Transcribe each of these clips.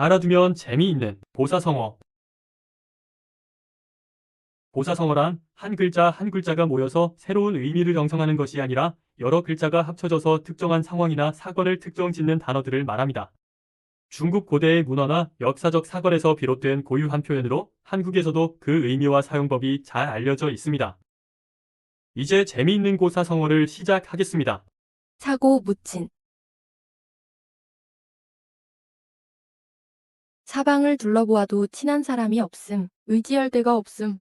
알아두면 재미있는 보사성어. 보사성어란 한 글자 한 글자가 모여서 새로운 의미를 형성하는 것이 아니라 여러 글자가 합쳐져서 특정한 상황이나 사건을 특정 짓는 단어들을 말합니다. 중국 고대의 문화나 역사적 사건에서 비롯된 고유한 표현으로 한국에서도 그 의미와 사용법이 잘 알려져 있습니다. 이제 재미있는 고사성어를 시작하겠습니다. 사고 묻힌 사방을 둘러보아도 친한 사람이 없음, 의지할 데가 없음.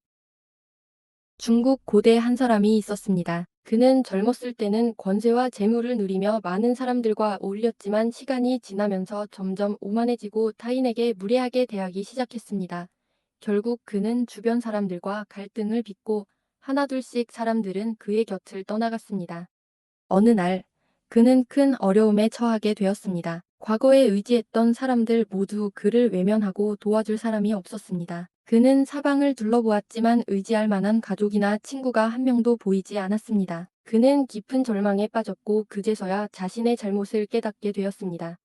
중국 고대 한 사람이 있었습니다. 그는 젊었을 때는 권세와 재물을 누리며 많은 사람들과 어울렸지만 시간이 지나면서 점점 오만해지고 타인에게 무례하게 대하기 시작했습니다. 결국 그는 주변 사람들과 갈등을 빚고 하나둘씩 사람들은 그의 곁을 떠나갔습니다. 어느 날 그는 큰 어려움에 처하게 되었습니다. 과거에 의지했던 사람들 모두 그를 외면하고 도와줄 사람이 없었습니다. 그는 사방을 둘러보았지만 의지할 만한 가족이나 친구가 한 명도 보이지 않았습니다. 그는 깊은 절망에 빠졌고 그제서야 자신의 잘못을 깨닫게 되었습니다.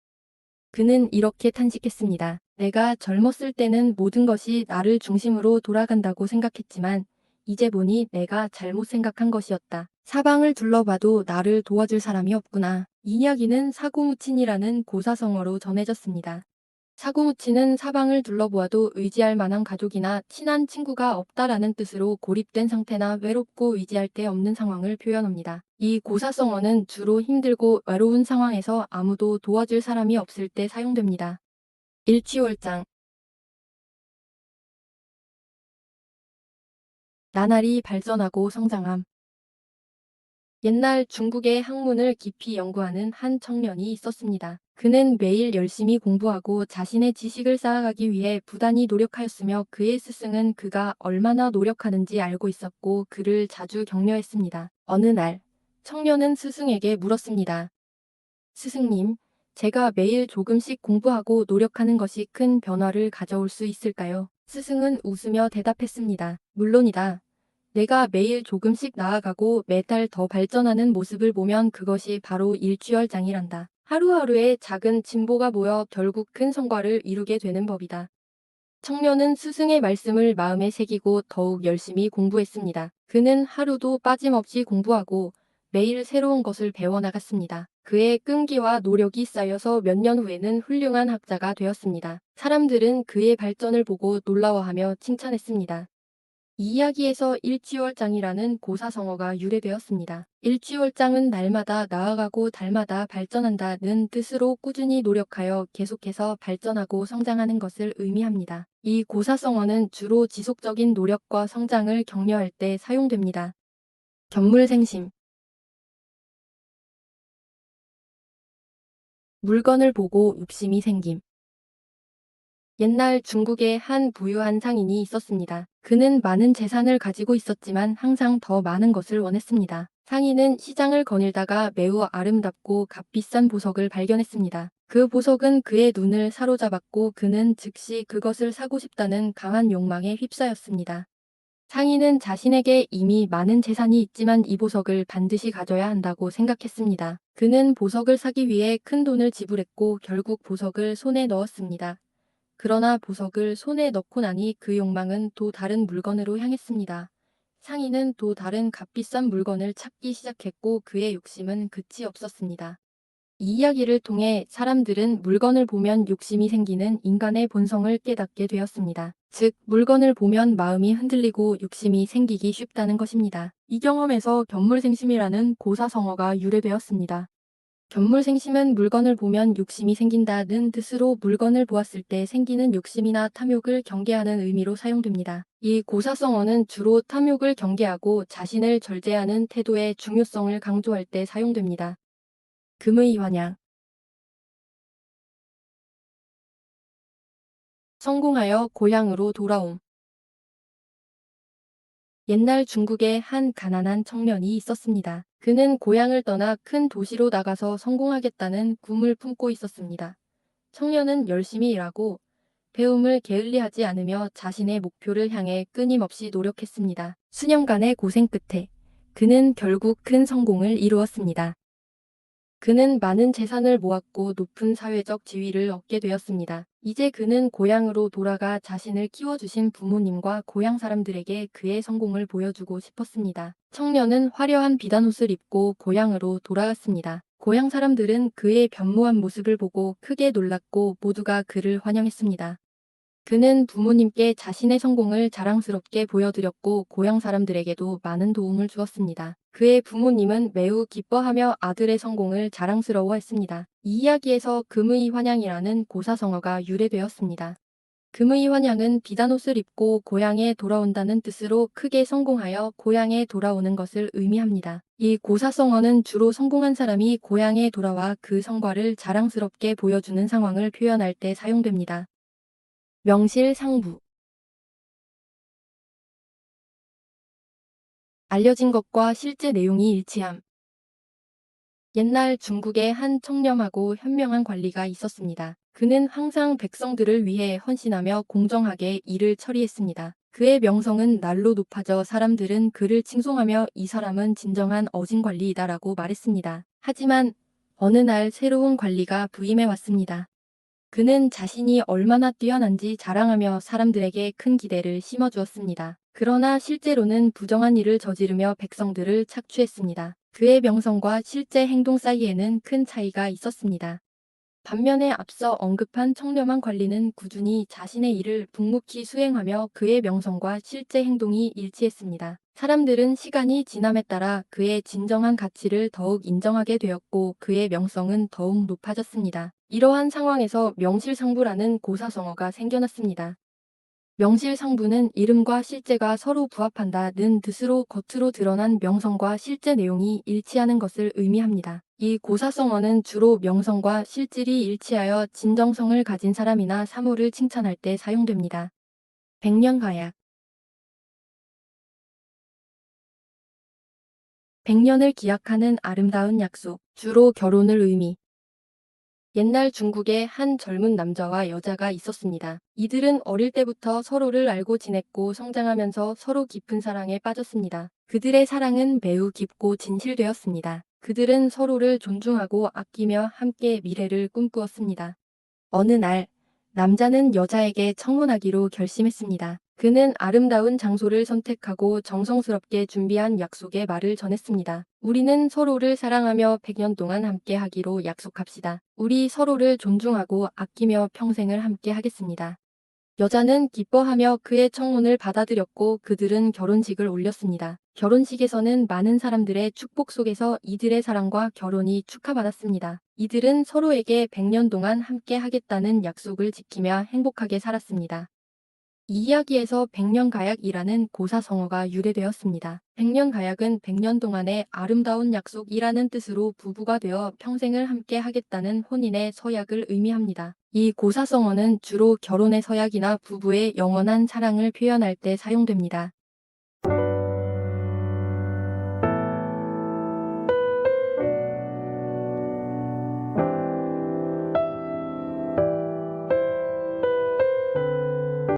그는 이렇게 탄식했습니다. 내가 젊었을 때는 모든 것이 나를 중심으로 돌아간다고 생각했지만 이제 보니 내가 잘못 생각한 것이었다. 사방을 둘러봐도 나를 도와줄 사람이 없구나. 이 이야기는 사고무친이라는 고사성어로 전해졌습니다. 사고무친은 사방을 둘러보아도 의지할 만한 가족이나 친한 친구가 없다라는 뜻으로 고립된 상태나 외롭고 의지할 데 없는 상황을 표현합니다. 이 고사성어는 주로 힘들고 외로운 상황에서 아무도 도와줄 사람이 없을 때 사용됩니다. 일취월장 나날이 발전하고 성장함. 옛날 중국의 학문을 깊이 연구하는 한 청년이 있었습니다. 그는 매일 열심히 공부하고 자신의 지식을 쌓아가기 위해 부단히 노력하였으며 그의 스승은 그가 얼마나 노력하는지 알고 있었고 그를 자주 격려했습니다. 어느 날 청년은 스승에게 물었습니다. 스승님, 제가 매일 조금씩 공부하고 노력하는 것이 큰 변화를 가져올 수 있을까요? 스승은 웃으며 대답했습니다. 물론이다. 내가 매일 조금씩 나아가고 매달 더 발전하는 모습을 보면 그것이 바로 일취월장이란다. 하루하루의 작은 진보가 모여 결국 큰 성과를 이루게 되는 법이다. 청년은 스승의 말씀을 마음에 새기고 더욱 열심히 공부했습니다. 그는 하루도 빠짐없이 공부하고 매일 새로운 것을 배워나갔습니다. 그의 끈기와 노력이 쌓여서 몇 년 후에는 훌륭한 학자가 되었습니다. 사람들은 그의 발전을 보고 놀라워하며 칭찬했습니다. 이 이야기에서 일취월장이라는 고사성어가 유래되었습니다. 일취월장은 날마다 나아가고 달마다 발전한다는 뜻으로 꾸준히 노력하여 계속해서 발전하고 성장하는 것을 의미합니다. 이 고사성어는 주로 지속적인 노력과 성장을 격려할 때 사용됩니다. 견물생심 물건을 보고 욕심이 생김 옛날 중국에 한 부유한 상인이 있었습니다. 그는 많은 재산을 가지고 있었지만 항상 더 많은 것을 원했습니다. 상인은 시장을 거닐다가 매우 아름답고 값비싼 보석을 발견했습니다. 그 보석은 그의 눈을 사로잡았고 그는 즉시 그것을 사고 싶다는 강한 욕망에 휩싸였습니다. 상인은 자신에게 이미 많은 재산이 있지만 이 보석을 반드시 가져야 한다고 생각했습니다. 그는 보석을 사기 위해 큰 돈을 지불했고 결국 보석을 손에 넣었습니다. 그러나 보석을 손에 넣고 나니 그 욕망은 또 다른 물건으로 향했습니다. 상인은 또 다른 값비싼 물건을 찾기 시작했고 그의 욕심은 끝이 없었습니다. 이 이야기를 통해 사람들은 물건을 보면 욕심이 생기는 인간의 본성을 깨닫게 되었습니다. 즉, 물건을 보면 마음이 흔들리고 욕심이 생기기 쉽다는 것입니다. 이 경험에서 견물생심이라는 고사성어가 유래되었습니다. 견물생심은 물건을 보면 욕심이 생긴다는 뜻으로 물건을 보았을 때 생기는 욕심이나 탐욕을 경계하는 의미로 사용됩니다. 이 고사성어는 주로 탐욕을 경계하고 자신을 절제하는 태도의 중요성을 강조할 때 사용됩니다. 금의 환양 성공하여 고향으로 돌아옴 옛날 중국에 한 가난한 청년이 있었습니다. 그는 고향을 떠나 큰 도시로 나가서 성공하겠다는 꿈을 품고 있었습니다. 청년은 열심히 일하고 배움을 게을리하지 않으며 자신의 목표를 향해 끊임없이 노력했습니다. 수년간의 고생 끝에 그는 결국 큰 성공을 이루었습니다. 그는 많은 재산을 모았고 높은 사회적 지위를 얻게 되었습니다. 이제 그는 고향으로 돌아가 자신을 키워주신 부모님과 고향 사람들에게 그의 성공을 보여주고 싶었습니다. 청년은 화려한 비단옷을 입고 고향으로 돌아갔습니다. 고향 사람들은 그의 변모한 모습을 보고 크게 놀랐고 모두가 그를 환영했습니다. 그는 부모님께 자신의 성공을 자랑스럽게 보여드렸고 고향 사람들에게도 많은 도움을 주었습니다. 그의 부모님은 매우 기뻐하며 아들의 성공을 자랑스러워했습니다. 이 이야기에서 금의 환양이라는 고사성어가 유래되었습니다. 금의 환양은 비단옷을 입고 고향에 돌아온다는 뜻으로 크게 성공하여 고향에 돌아오는 것을 의미합니다. 이 고사성어는 주로 성공한 사람이 고향에 돌아와 그 성과를 자랑스럽게 보여주는 상황을 표현할 때 사용됩니다. 명실상부 알려진 것과 실제 내용이 일치함. 옛날 중국에 한 청렴하고 현명한 관리가 있었습니다. 그는 항상 백성들을 위해 헌신하며 공정하게 일을 처리했습니다. 그의 명성은 날로 높아져 사람들은 그를 칭송하며 이 사람은 진정한 어진 관리이다라고 말했습니다. 하지만 어느 날 새로운 관리가 부임해 왔습니다. 그는 자신이 얼마나 뛰어난지 자랑하며 사람들에게 큰 기대를 심어주었습니다. 그러나 실제로는 부정한 일을 저지르며 백성들을 착취했습니다. 그의 명성과 실제 행동 사이에는 큰 차이가 있었습니다. 반면에 앞서 언급한 청렴한 관리는 꾸준히 자신의 일을 묵묵히 수행하며 그의 명성과 실제 행동이 일치했습니다. 사람들은 시간이 지남에 따라 그의 진정한 가치를 더욱 인정하게 되었고 그의 명성은 더욱 높아졌습니다. 이러한 상황에서 명실상부라는 고사성어가 생겨났습니다. 명실상부는 이름과 실제가 서로 부합한다는 뜻으로 겉으로 드러난 명성과 실제 내용이 일치하는 것을 의미합니다. 이 고사성어는 주로 명성과 실질이 일치하여 진정성을 가진 사람이나 사물을 칭찬할 때 사용됩니다. 백년가약 백년을 기약하는 아름다운 약속, 주로 결혼을 의미. 옛날 중국에 한 젊은 남자와 여자가 있었습니다. 이들은 어릴 때부터 서로를 알고 지냈고 성장하면서 서로 깊은 사랑에 빠졌습니다. 그들의 사랑은 매우 깊고 진실되었습니다. 그들은 서로를 존중하고 아끼며 함께 미래를 꿈꾸었습니다. 어느 날, 남자는 여자에게 청혼하기로 결심했습니다. 그는 아름다운 장소를 선택하고 정성스럽게 준비한 약속의 말을 전했습니다. 우리는 서로를 사랑하며 100년 동안 함께 하기로 약속합시다. 우리 서로를 존중하고 아끼며 평생을 함께 하겠습니다. 여자는 기뻐하며 그의 청혼을 받아들였고 그들은 결혼식을 올렸습니다. 결혼식에서는 많은 사람들의 축복 속에서 이들의 사랑과 결혼이 축하받았습니다. 이들은 서로에게 100년 동안 함께 하겠다는 약속을 지키며 행복하게 살았습니다. 이 이야기에서 백년가약이라는 고사성어가 유래되었습니다. 백년가약은 100년 동안의 아름다운 약속이라는 뜻으로 부부가 되어 평생을 함께 하겠다는 혼인의 서약을 의미합니다. 이 고사성어는 주로 결혼의 서약이나 부부의 영원한 사랑을 표현할 때 사용됩니다.